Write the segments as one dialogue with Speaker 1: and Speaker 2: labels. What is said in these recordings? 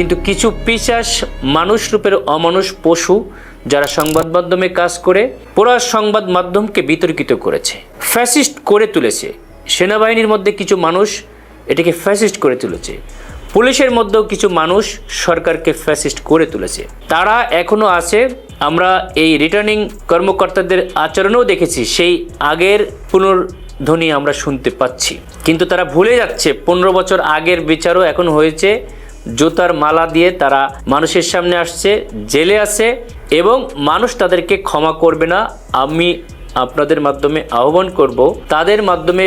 Speaker 1: কিন্তু কিছু পিশাস মানুষ রূপের অমানুষ পশু যারা সংবাদ মাধ্যমে কাজ করে, পুরা সংবাদ মাধ্যমকে বিতর্কিত করেছে। ফ্যাসিস্ট করে তুলেছে। সেনাবাহিনীর মধ্যে কিছু মানুষ এটাকে ফ্যাসিস্ট করে তুলেছে। পুলিশের মধ্যেও কিছু মানুষ সরকারকে ফ্যাসিস্ট করে তুলেছে। তারা এখনও আছে। আমরা এই রিটার্নিং কর্মকর্তাদের আচরণেও দেখেছি। সেই আগের পুনর্ধ্বনি আমরা শুনতে পাচ্ছি। কিন্তু তারা ভুলে যাচ্ছে। পনেরো বছর আগের বিচারও এখন হয়েছে। জুতার মালা দিয়ে তারা মানুষের সামনে আসছে, জেলে আছে এবং মানুষ তাদেরকে ক্ষমা করবে না। আমি আপনাদের মাধ্যমে আহ্বান করব, তাদের মাধ্যমে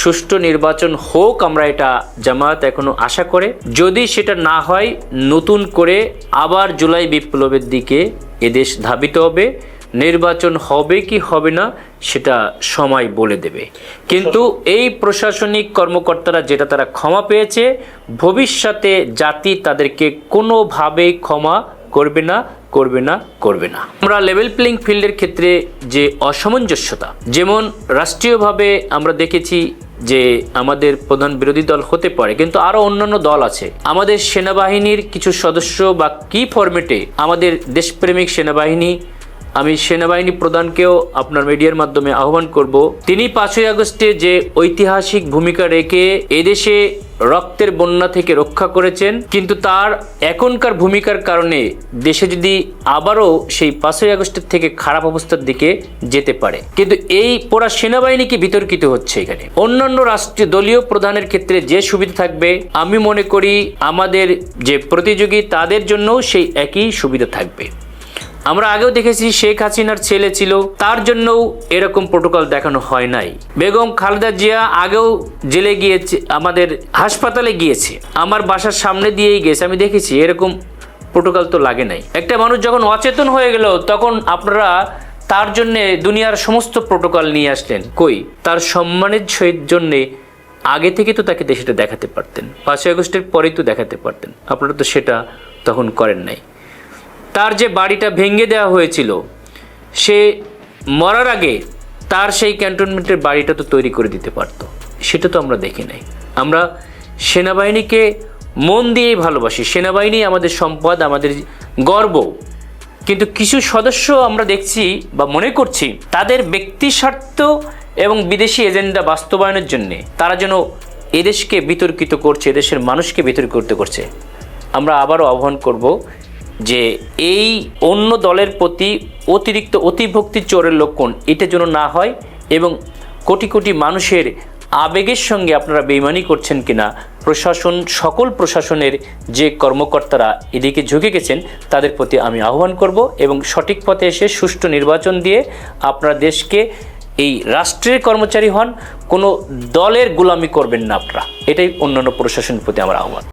Speaker 1: সুষ্ঠু নির্বাচন হোক আমরা এটা জামায়াত এখনও আশা করে। যদি সেটা না হয়, নতুন করে আবার জুলাই বিপ্লবের দিকে এদেশ ধাবিত হবে। নির্বাচন হবে কি হবে না, সেটা সময় বলে দেবে। কিন্তু এই প্রশাসনিক কর্মকর্তারা যেটা তারা ক্ষমা পেয়েছে, ভবিষ্যতে জাতি তাদেরকে কোনোভাবেই ক্ষমা করবে না করবে না করবে না। আমরা লেভেল প্লেইং ফিল্ডের ক্ষেত্রে যে অসামঞ্জস্যতা, যেমন রাষ্ট্রীয়ভাবে আমরা দেখেছি যে আমাদের প্রধান বিরোধী দল হতে পারে, কিন্তু আরও অন্যান্য দল আছে। আমাদের সেনাবাহিনীর কিছু সদস্য বা কি ফরম্যাটে আমাদের দেশপ্রেমিক সেনাবাহিনী আমি সেনাবাহিনী প্রধানকেও আপনার মিডিয়ার মাধ্যমে আহ্বান করব। তিনি পাঁচই আগস্টে যে ঐতিহাসিক ভূমিকা রেখে এদেশে রক্তের বন্যা থেকে রক্ষা করেছেন, কিন্তু তার এখনকার ভূমিকার কারণে দেশে যদি আবারও সেই পাঁচই আগস্টের থেকে খারাপ অবস্থার দিকে যেতে পারে। কিন্তু এই পুরা সেনাবাহিনী কি বিতর্কিত হচ্ছে এখানে? অন্যান্য রাষ্ট্রীয় দলীয় প্রধানের ক্ষেত্রে যে সুবিধা থাকবে, আমি মনে করি আমাদের যে প্রতিযোগী, তাদের জন্যও সেই একই সুবিধা থাকবে। আমরা আগেও দেখেছি শেখ হাসিনার ছেলে ছিল, তার জন্যও এরকম প্রোটোকল দেখানো হয় নাই। বেগম খালেদা জিয়া আগেও জেলে গিয়েছে, আমাদের হাসপাতালে গিয়েছে, আমার বাসার সামনে দিয়েই গেছে, আমি দেখেছি, এরকম প্রোটোকল তো লাগে নাই। একটা মানুষ যখন অচেতন হয়ে গেল, তখন আপনারা তার জন্য দুনিয়ার সমস্ত প্রোটোকল নিয়ে আসলেন। কই? তার সম্মানের জন্যে আগে থেকে তো তাকে সেটা দেখাতে পারতেন, পাঁচই আগস্টের পরেই তো দেখাতে পারতেন। আপনারা তো সেটা তখন করেন নাই। তার যে বাড়িটা ভেঙে দেওয়া হয়েছিল, সে মরার আগে তার সেই ক্যান্টনমেন্টের বাড়িটা তো তৈরি করে দিতে পারতো। সেটা তো আমরা দেখি নাই। আমরা সেনাবাহিনীকে মন দিয়েই ভালোবাসি। সেনাবাহিনী আমাদের সম্পদ, আমাদের গর্ব। কিন্তু কিছু সদস্য আমরা দেখছি বা মনে করছি, তাদের ব্যক্তি স্বার্থ এবং বিদেশি এজেন্ডা বাস্তবায়নের জন্যে তারা যেন এদেশকে বিতর্কিত করছে, এদেশের মানুষকে বিতর্কিত করছে। আমরা আবারও আহ্বান করব যে এই অন্য দলের প্রতি অতিরিক্ত অতিভক্তি চোরের লক্ষণ, এটা যেন না হয় এবং কোটি কোটি মানুষের আবেগের সঙ্গে আপনারা বেইমানি করছেন কিনা, প্রশাসন, সকল প্রশাসনের যে কর্মকর্তারা এদিকে ঝুঁকে গেছেন, তাদের প্রতি আমি আহ্বান করব এবং সঠিক পথে এসে সুষ্ঠু নির্বাচন দিয়ে আপনারা দেশকে এই রাষ্ট্রের কর্মচারী হন, কোনো দলের গোলামি করবেন না আপনারা। এটাই অন্যান্য প্রশাসনের প্রতি আমার আহ্বান।